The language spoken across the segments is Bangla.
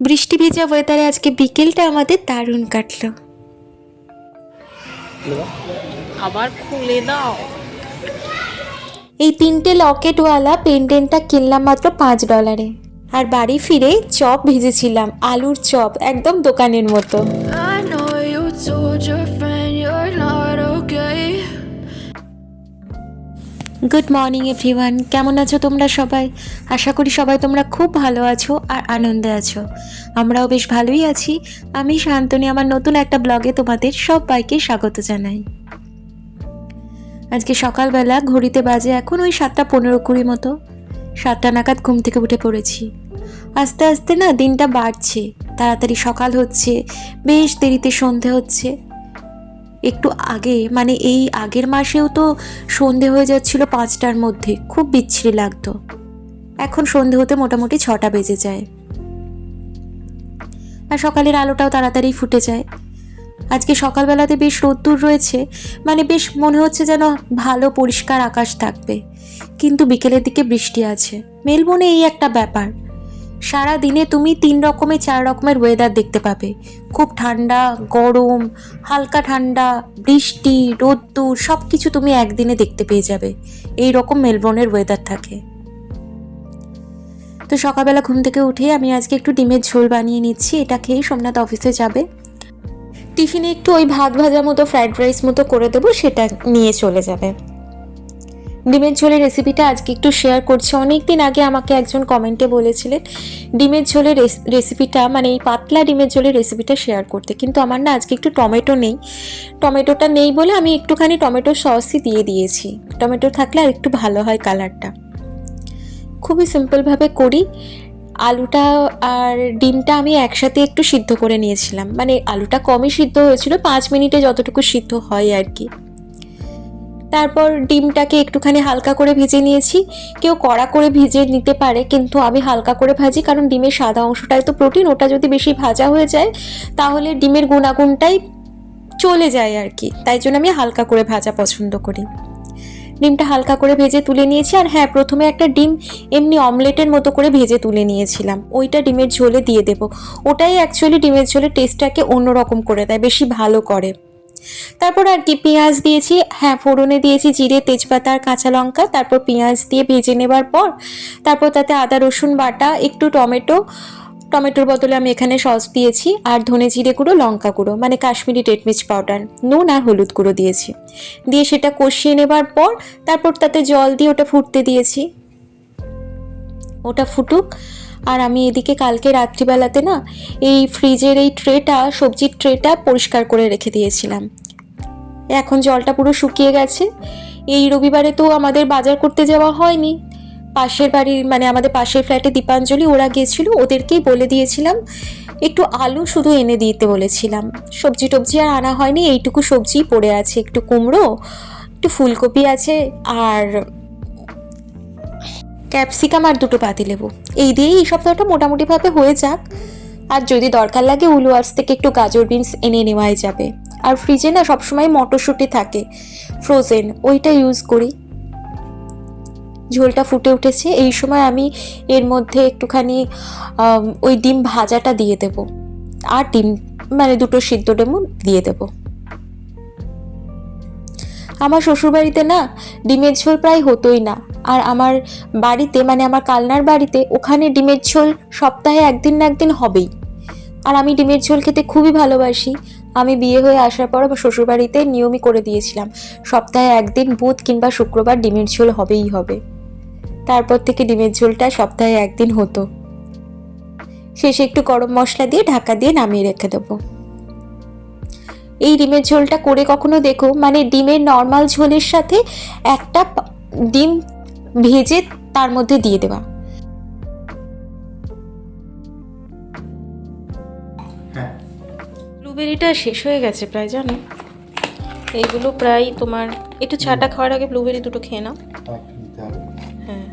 বৃষ্টি ভেজা ওয়েদারে আজকে বিকেলটা আমাদের দারুণ কাটলো। আবার খুলে দাও। এই তিনটে লকেটওয়ালা পেন্ডেন্টটা কিনলাম মাত্র পাঁচ ডলারে আর বাড়ি ফিরে চপ ভেজেছিলাম আলুর চপ একদম দোকানের মতো। গুড মর্নিং এভরিওয়ান কেমন আছো তোমরা সবাই? আশা করি সবাই তোমরা খুব ভালো আছো আর আনন্দে আছো। আমরাও বেশ ভালোই আছি। আমি শান্তনী, আমার নতুন একটা ব্লগে তোমাদের সবাইকে স্বাগত জানাই। আজকে সকালবেলা ঘড়িতে বাজে এখন ওই সাতটা পনেরো কুড়ি মতো। সাতটা নাগাদ ঘুম থেকে উঠে পড়েছি। আস্তে আস্তে না দিনটা বাড়ছে। তাড়াতাড়ি সকাল হচ্ছে, বেশ দেরিতে সন্ধে হচ্ছে। একটু আগে মানে এই আগের মাসেও তো সন্ধে হয়ে যাচ্ছিল পাঁচটার মধ্যে, খুব বিচ্ছিরি লাগতো। এখন সন্ধে হতে মোটামুটি ছটা বেজে যায়। আর সকালের আলোটাও তাড়াতাড়ি ফুটে যায়। আজকে সকালবেলাতে বেশ রোদ্দুর রয়েছে মানে বেশ মনে হচ্ছে যেন ভালো পরিষ্কার আকাশ থাকবে। কিন্তু বিকেলের দিকে বৃষ্টি আছে। মেলবোর্নে এই একটা ব্যাপার। সারা দিনে তুমি তিন রকমের, চার রকমের ওয়েদার দেখতে পাবে। খুব ঠান্ডা, গরম, হালকা ঠান্ডা, বৃষ্টি, রোদ্দুর সব কিছু তুমি একদিনে দেখতে পেয়ে যাবে। এই রকম মেলবোর্নের ওয়েদার থাকে। তো সকালবেলা ঘুম থেকে উঠে আমি আজকে একটু ডিমের ঝোল বানিয়ে নিচ্ছি, এটা খেয়েই সোমনাথ অফিসে যাবে। টিফিনে একটু ওই ভাত ভাজা মতো ফ্রাইড রাইস মতো করে দেবো, সেটা নিয়ে চলে যাবে। ডিমের ঝোলের রেসিপিটা আজকে একটু শেয়ার করছি। অনেক দিন আগে আমাকে একজন কমেন্টে বলেছিলেন, ডিমের ঝোলের রেস- রেসিপিটা মানে এই পাতলা ডিমের ঝোলের রেসিপিটা শেয়ার করতে। কিন্তু আমার না আজকে একটু টমেটো নেই। টমেটোটা নেই বলে আমি একটুখানি টমেটো সসই দিয়ে দিয়েছি। টমেটো থাকলে আর একটু ভালো হয় কালারটা খুবই সিম্পলভাবে করি। আলুটা আর ডিমটা আমি একসাথে একটু সিদ্ধ করে নিয়েছিলাম। মানে আলুটা কমই সিদ্ধ হয়েছিল, পাঁচ মিনিটে যতটুকু সিদ্ধ হয় আর কি। তারপর ডিমটাকে একটুখানি হালকা করে ভেজে নিয়েছি। কেউ কড়া করে ভেজে নিতে পারে, কিন্তু আমি হালকা করে ভাজি, কারণ ডিমের সাদা অংশটাই তো প্রোটিন, ওটা যদি বেশি ভাজা হয়ে যায়, তাহলে ডিমের গুণাগুণটাই চলে যায় আর কি তাই জন্য আমি হালকা করে ভাজা পছন্দ করি। ডিমটা হালকা করে ভেজে তুলে নিয়েছি, আর হ্যাঁ প্রথমে একটা ডিম এমনি অমলেটের মতো করে ভেজে তুলে নিয়েছিলাম। ওইটা ডিমের ঝোলে দিয়ে দেব। ওটাই অ্যাকচুয়ালি ডিমের ঝোলের টেস্টটাকে অন্যরকম করে দেয়, বেশি ভালো করে। তারপর আর কি পেঁয়াজ দিয়েছি হ্যাঁ ফোড়নে দিয়েছি জিরে, তেজপাতা আর কাঁচা লঙ্কা, তারপর পেঁয়াজ দিয়ে ভেজে নেবার পর, তারপর তাতে আদা, রসুন বাটা, একটু টমেটো, টমেটোর বদলে আমি এখানে সস দিয়েছি আর ধনে জিরে গুঁড়ো, লঙ্কা গুঁড়ো মানে কাশ্মীরি মির্চ পাউডার, নুন আর হলুদ গুঁড়ো দিয়েছি। দিয়ে সেটা কষিয়ে নেবার পর, তারপর তাতে জল দিয়ে ওটা ফুটতে দিয়েছি। ওটা ফুটুক আর আমি এদিকে কালকে রাত্রিবেলাতে না এই ফ্রিজের এই ট্রেটা, সবজির ট্রেটা পরিষ্কার করে রেখে দিয়েছিলাম। এখন জলটা পুরো শুকিয়ে গেছে। এই রবিবারে তো আমাদের বাজার করতে যাওয়া হয়নি। পাশের বাড়ির মানে আমাদের পাশের ফ্ল্যাটে দীপাঞ্জলি, ওরা গিয়েছিল, ওদেরকেই বলে দিয়েছিলাম, একটু আলু শুধু এনে দিতে বলেছিলাম। সবজি টবজি আর আনা হয়নি, এইটুকু সবজি পড়ে আছে, একটু কুমড়ো, একটু ফুলকপি আছে, আর ক্যাপসিকাম আর দুটো পাতি পাতিলেবু এই দিয়েই এই সপ্তাহটা মোটামুটিভাবে হয়ে যাক। আর যদি দরকার লাগে উলুয়ার্স থেকে একটু গাজর বিনস এনে নেওয়াই যাবে। আর ফ্রিজে না সবসময় মটরশুঁটি থাকে। ফ্রোজেন ওইটা ইউজ করি। ঝোলটা ফুটে উঠেছে। এই সময় আমি এর মধ্যে একটুখানি ওই ডিম ভাজাটা দিয়ে দেব। আর ডিম মানে দুটো সিদ্ধ ডেমো দিয়ে দেব। আমার শ্বশুরবাড়িতে না ডিমের ঝোল প্রায় হতোই না। আর আমার বাড়িতে মানে আমার কালনার বাড়িতে, ওখানে ডিমের ঝোল সপ্তাহে একদিন না একদিন হবেই। আর আমি ডিমের ঝোল খেতে খুবই ভালোবাসি। আমি বিয়ে হয়ে আসার পর আমার শ্বশুরবাড়িতে নিয়মই করে দিয়েছিলাম, সপ্তাহে একদিন বুধ কিংবা শুক্রবার ডিমের ঝোল হবেই হবে। তারপর থেকে ডিমের ঝোলটা সপ্তাহে একদিন হতো। শেষে একটু গরম মশলা দিয়ে ঢাকা দিয়ে নামিয়ে রেখে দেবো। এই ডিমের ঝোলটা করে কখনো দেখো মানে ডিমের নর্মাল ঝোলের সাথে একটা ডিম ভেজে তার মধ্যে দিয়ে দেওয়া ব্লুবেরিটা শেষ হয়ে গেছে প্রায় জানো? এইগুলো প্রায় তোমার একটু ছাটা খাওয়ার আগে ব্লুবেরি দুটো খেয়ে নাও। হ্যাঁ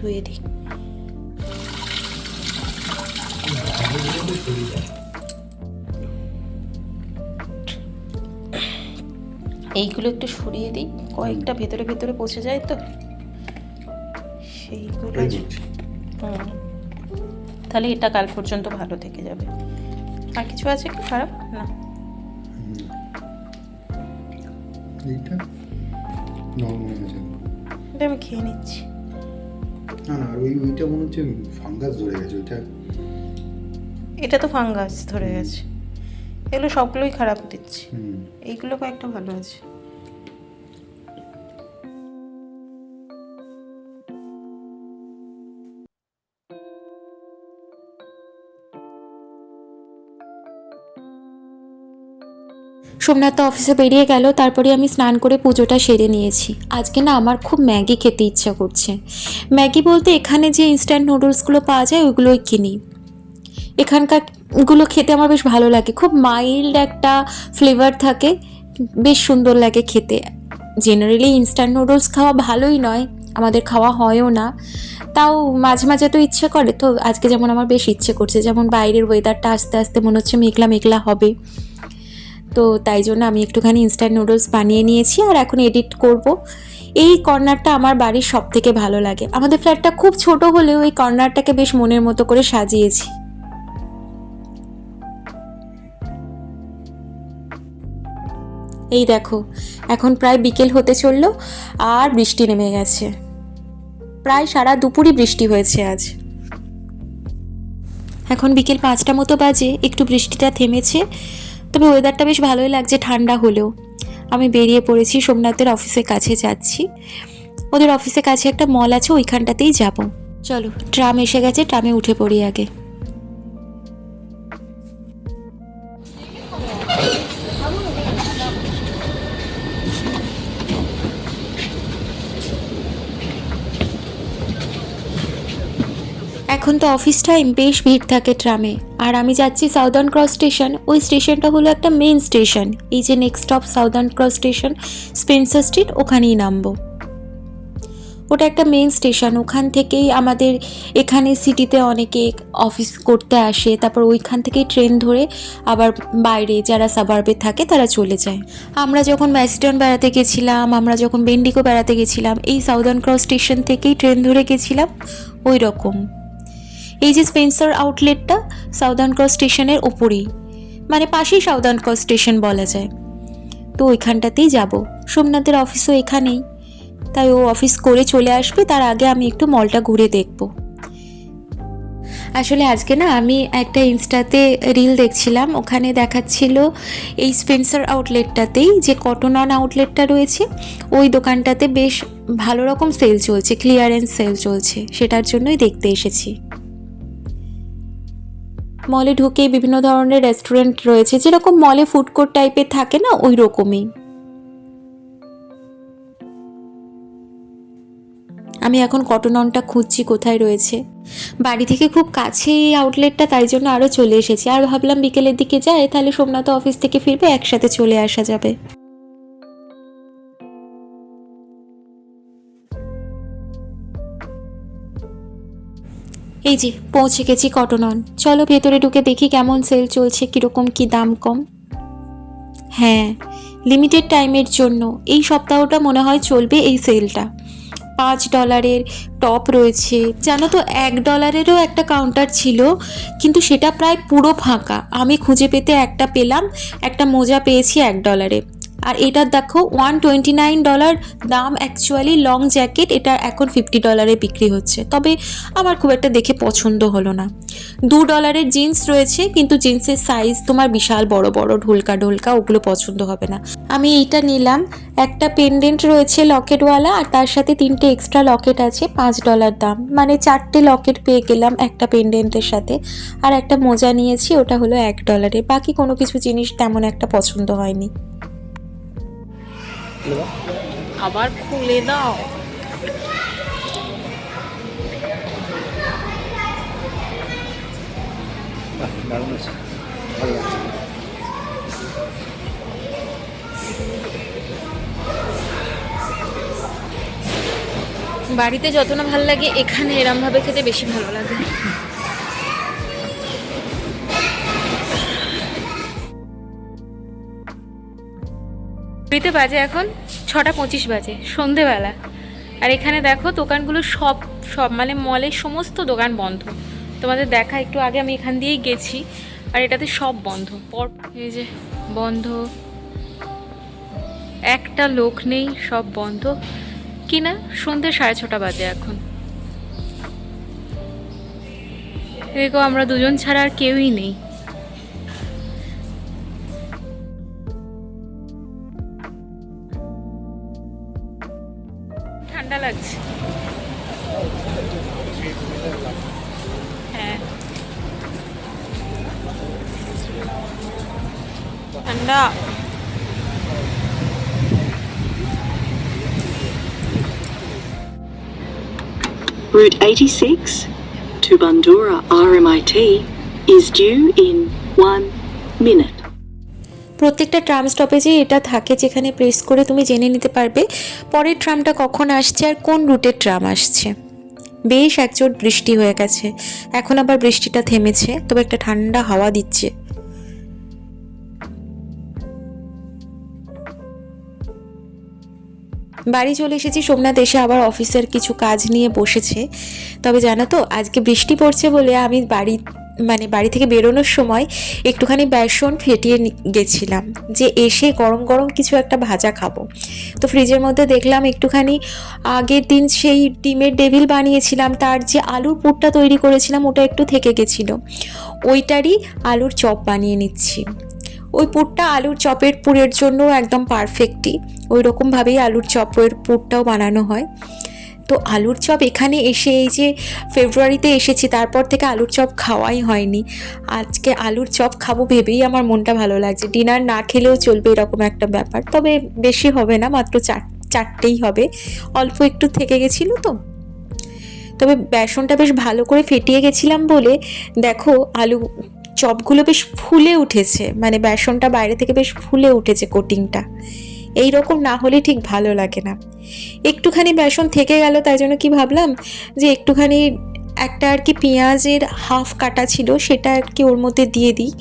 ধুয়ে দিই। এইগুলো একটু সরিয়ে দিই। কয়েকটা ভেতরে ভেতরে পচে যায় তো? সেইগুলো হুম। তাহলে এটা কাল পর্যন্ত ভালো থেকে যাবে। আর কিছু আছে কি খারাপ? না। এইটা এটা আমি খেয়ে নিচ্ছি। না না ওই ওইটা মনে হচ্ছে ফাঙ্গাস ধরে গেছে ওইটা এটা তো ফাঙ্গাস ধরে গেছে। এগুলো সবগুলোই খারাপ দিচ্ছে। এইগুলো কয়েকটা ভালো আছে। সোমনাথ তো অফিসে বেরিয়ে গেল, তারপরে আমি স্নান করে পুজোটা সেরে নিয়েছি। আজকে না আমার খুব ম্যাগি খেতে ইচ্ছা করছে। ম্যাগি বলতে এখানে যে ইনস্ট্যান্ট নুডলসগুলো পাওয়া যায়, ওইগুলোই কিনি। এখানকারগুলো খেতে আমার বেশ ভালো লাগে। খুব মাইল্ড একটা ফ্লেভার থাকে, বেশ সুন্দর লাগে খেতে। জেনারেলি ইনস্ট্যান্ট নুডলস খাওয়া ভালোই নয়, আমাদের খাওয়া হয়ও না। তাও মাঝে মাঝে তো ইচ্ছে করে, তো আজকে যেমন আমার বেশ ইচ্ছে করছে, যেমন বাইরের ওয়েদারটা আস্তে আস্তে মনে হচ্ছে মেঘলা মেঘলা হবে। তো তাই জন্য আমি একটুখানি ইনস্ট্যান্ট নুডলস বানিয়ে নিয়েছি আর এখন এডিট করব। এই কর্নারটা আমার বাড়ির সব থেকে ভালো লাগে। আমাদের ফ্ল্যাটটা খুব ছোট হলেও এই কর্নারটাকে বেশ মনের মতো করে সাজিয়েছি। এই দেখো, এখন প্রায় বিকেল হতে চলল আর বৃষ্টি নেমে গেছে। প্রায় সারা দুপুরই বৃষ্টি হয়েছে আজ। এখন বিকেল পাঁচটা মতো বাজে, একটু বৃষ্টিটা থেমেছে। তবে ওয়েদারটা বেশ ভালোই লাগছে ঠান্ডা হলেও। আমি বেরিয়ে পড়েছি সোমনাথের অফিসের কাছে যাচ্ছি। ওদের অফিসের কাছে একটা মল আছে, ওইখানটাতেই যাব। চলো, ট্রাম এসে গেছে, ট্রামে উঠে পড়ি আগে। এখন তো অফিস টাইম বেশ ভিড় থাকে ট্রামে। আর আমি যাচ্ছি সাউদার্ন ক্রস স্টেশন ওই স্টেশনটা হলো একটা মেইন স্টেশন এই যে next stop Southern Cross station Spencer Street ওখানেই নামবো। ওটা একটা মেইন স্টেশন ওখান থেকেই আমাদের এখানে সিটিতে অনেকে অফিস করতে আসে, তারপর ওইখান থেকেই ট্রেন ধরে আবার বাইরে যারা সাবার্বে থাকে তারা চলে যায়। আমরা যখন ম্যাসিডন বেড়াতে গেছিলাম, আমরা যখন বেন্ডিগো বেড়াতে গেছিলাম, এই সাউদার্ন ক্রস স্টেশন থেকেই ট্রেন ধরে গেছিলাম, ওই রকম। এই যে স্পেন্সার আউটলেটটা সাউদার্ন ক্রস স্টেশনের ওপরেই মানে পাশেই সাউদার্ন ক্রস স্টেশন বলা যায়। তো ওইখানটাতেই যাব। সোমনাথের অফিসও এখানেই। তাই ও অফিস করে চলে আসবে, তার আগে আমি একটু মলটা ঘুরে দেখব। আসলে আজকে না আমি একটা ইনস্টাতে রিল দেখছিলাম, ওখানে দেখাচ্ছিল এই স্পেন্সার আউটলেটটাতেই যে কটন অন আউটলেটটা রয়েছে, ওই দোকানটাতে বেশ ভালো রকম সেল চলছে ক্লিয়ারেন্স সেল চলছে, সেটার জন্যই দেখতে এসেছি। মলে ঢুকেই বিভিন্ন ধরনের রেস্টুরেন্ট রয়েছে, যেরকম মলে ফুড কোর্ট টাইপের থাকে না ওই রকমই আমি এখন কটন অনটা খুঁজছি কোথায় রয়েছে। বাড়ি থেকে খুব কাছে আউটলেটটা তাই জন্য আরও চলে এসেছি। আর ভাবলাম বিকেলের দিকে যায় তাহলে সোমনাথ অফিস থেকে ফিরবে, একসাথে চলে আসা যাবে। এই যে, পৌঁছে গেছি কটন অন চলো ভেতরে ঢুকে দেখি কেমন সেল চলছে, কীরকম, কি দাম কম। হ্যাঁ লিমিটেড টাইমের জন্য। এই সপ্তাহটা মনে হয় চলবে এই সেলটা। পাঁচ ডলারের টপ রয়েছে। জানো তো, এক ডলারেরও একটা কাউন্টার ছিল, কিন্তু সেটা প্রায় পুরো ফাঁকা। আমি খুঁজে পেতে একটা পেলাম, একটা মোজা পেয়েছি এক ডলারে আর এটার দেখো ওয়ান টোয়েন্টি নাইন ডলার দাম অ্যাকচুয়ালি লং জ্যাকেট এটা এখন ফিফটি ডলারে বিক্রি হচ্ছে। তবে আমার খুব একটা দেখে পছন্দ হলো না। দু ডলারের জিন্স রয়েছে, কিন্তু জিন্সের সাইজ তোমার বিশাল বড় বড়, ঢোলকা ঢোলকা, ওগুলো পছন্দ হবে না। আমি এইটা নিলাম। একটা পেন্ডেন্ট রয়েছে লকেটওয়ালা, আর তার সাথে তিনটে এক্সট্রা লকেট আছে, পাঁচ ডলার দাম। মানে চারটে লকেট পেয়ে গেলাম একটা পেন্ডেন্টের সাথে। আর একটা মোজা নিয়েছি, ওটা হলো এক ডলারে বাকি কোনো কিছু জিনিস তেমন একটা পছন্দ হয়নি। আবার খুলে দাও। দারুণ আছে ভালো লাগছে। বাড়িতে যত না ভালো লাগে এখানে এরমভাবে খেতে বেশি ভালো লাগে। ঘড়িতে বাজে এখন, ছটা পঁচিশ বাজে, সন্ধেবেলা। আর এখানে দেখো দোকানগুলো সব সব মানে মলের সমস্ত দোকান বন্ধ। তোমাদের দেখা, একটু আগে আমি এখান দিয়েই গেছি, আর এটাতে সব বন্ধ। পর এই যে, বন্ধ। একটা লোক নেই, সব বন্ধ। কি না, সন্ধ্যে সাড়ে ছটা বাজে এখন। দেখো আমরা দুজন ছাড়া আর কেউই নেই। ঠান্ডা লাগছে হ্যাঁ ঠান্ডা Route 86 to Bandura RMIT is due in one minute. প্রত্যেকটা ট্রাম স্টপেজে এটা থাকে যেখানে প্রেস করে তুমি জেনে নিতে পারবে পরের ট্রামটা কখন আসছে আর কোন রুটের ট্রাম আসছে। বেশ একচোট বৃষ্টি হয়ে গেছে। এখন আবার বৃষ্টিটা থেমেছে, তবে একটা ঠান্ডা হাওয়া দিচ্ছে। বাড়ি চলে এসেছি। সোমনাথ এসে আবার অফিসের কিছু কাজ নিয়ে বসেছে। তবে জানো তো, আজকে বৃষ্টি পড়ছে বলে আমি বাড়ি মানে বাড়ি থেকে বেরোনোর সময় একটুখানি বেসন ফেটিয়ে গেছিলাম যে এসে গরম গরম কিছু একটা ভাজা খাব। তো ফ্রিজের মধ্যে দেখলাম একটুখানি আগের দিন সেই ডিমের ডেভিল বানিয়েছিলাম, তার যে আলুর পুরটা তৈরি করেছিলাম ওটা একটু থেকে গেছিল। ওইটারই আলুর চপ বানিয়ে নিচ্ছি। ওই পুরটা আলুর চপের পুরের জন্য একদম পারফেক্টই ওই রকমভাবেই আলুর চপের পুরটাও বানানো হয়। তো আলুর চপ এখানে এসে এই যে ফেব্রুয়ারিতে এসেছি, তারপর থেকে আলুর চপ খাওয়াই হয়নি। আজকে আলুর চপ খাব ভেবেই আমার মনটা ভালো লাগছে। ডিনার না খেলেও চলবে এরকম একটা ব্যাপার। তবে বেশি হবে না, মাত্র চার, চারটেই হবে। অল্প একটু থেকে গেছিল তো। তবে বেসনটা বেশ ভালো করে ফেটিয়ে গেছিলাম বলে দেখো, আলু চপগুলো বেশ ফুলে উঠেছে মানে বেসনটা বাইরে থেকে বেশ ফুলে উঠেছে কোটিংটা। এই রকম না হলে ঠিক ভালো লাগে না। একটুখানি বেসন থেকে গেল, তাই জন্য কি ভাবলাম যে একটুখানি একটা আর কি পেঁয়াজের হাফ কাটা ছিল, সেটা আর কি ওর মধ্যে দিয়ে দিই।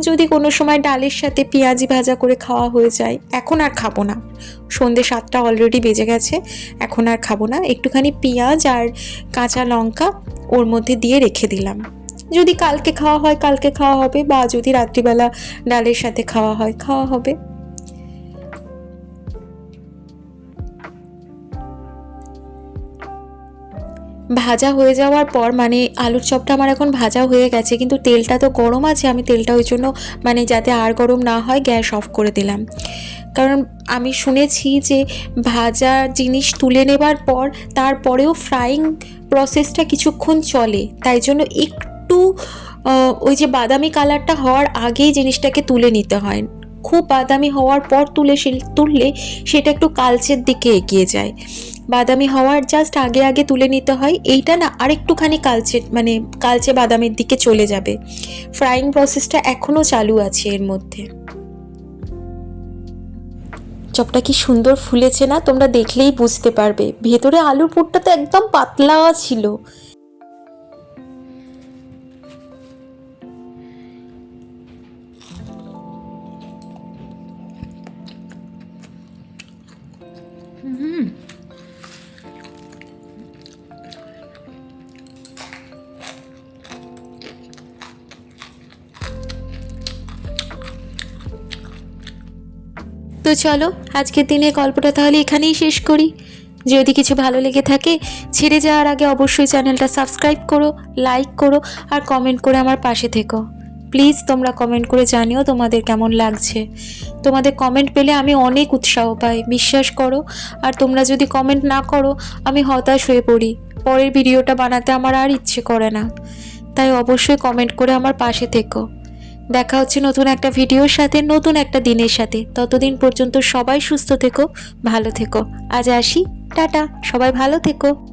যদি কোনো সময় ডালের সাথে পেঁয়াজি ভাজা করে খাওয়া হয়ে যায়, এখন আর খাব না। সন্ধে সাতটা অলরেডি বেজে গেছে, এখন আর খাব না। একটুখানি পেঁয়াজ আর কাঁচা লঙ্কা ওর মধ্যে দিয়ে রেখে দিলাম। যদি কালকে খাওয়া হয়, কালকে খাওয়া হবে বা যদি রাত্রিবেলা ডালের সাথে খাওয়া হয়, খাওয়া হবে। ভাজা হয়ে যাওয়ার পর মানে আলুর চপটা আমার এখন ভাজা হয়ে গেছে, কিন্তু তেলটা তো গরম আছে, আমি তেলটা ওই জন্য মানে যাতে আর গরম না হয়, গ্যাস অফ করে দিলাম। কারণ আমি শুনেছি যে ভাজা জিনিস তুলে নেবার পর, তারপরেও ফ্রাইং প্রসেসটা কিছুক্ষণ চলে, তাই জন্য একটু আহ, ওই যে বাদামি কালারটা হওয়ার আগেই জিনিসটাকে তুলে নিতে হয়। খুব বাদামি হওয়ার পর তুলে তুললে সেটা একটু কালচের দিকে এগিয়ে যায়। বাদামি হওয়ার জাস্ট আগে আগে তুলে নিতে হয় এইটা না আরেকটুখানি কালচে মানে কালচে বাদামের দিকে চলে যাবে। ফ্রাইং প্রসেসটা এখনও চালু আছে এর মধ্যে। চপটা কি সুন্দর ফুলেছে না? তোমরা দেখলেই বুঝতে পারবে। ভেতরে আলুর পুরটা তো একদম পাতলা ছিল। তো চলো, আজকের দিনে গল্পটা তাহলে এখানেই শেষ করি। যদি কিছু ভালো লেগে থাকে, ছেড়ে যাওয়ার আগে অবশ্যই চ্যানেলটা সাবস্ক্রাইব করো, লাইক করো, আর কমেন্ট করে আমার পাশে থেকো। প্লিজ তোমরা কমেন্ট করে জানিও তোমাদের কেমন লাগছে। তোমাদের কমেন্ট পেলে আমি অনেক উৎসাহ পাই, বিশ্বাস করো। আর তোমরা যদি কমেন্ট না করো, আমি হতাশ হয়ে পড়ি। পরের ভিডিওটা বানাতে আমার আর ইচ্ছে করে না। তাই অবশ্যই কমেন্ট করে আমার পাশে থেকো। দেখা হচ্ছে নতুন একটা ভিডিওর সাথে, নতুন একটা দিনের সাথে। ততদিন পর্যন্ত সবাই সুস্থ থেকো, ভালো থেকো। আজ আসি, টাটা, সবাই ভালো থেকো।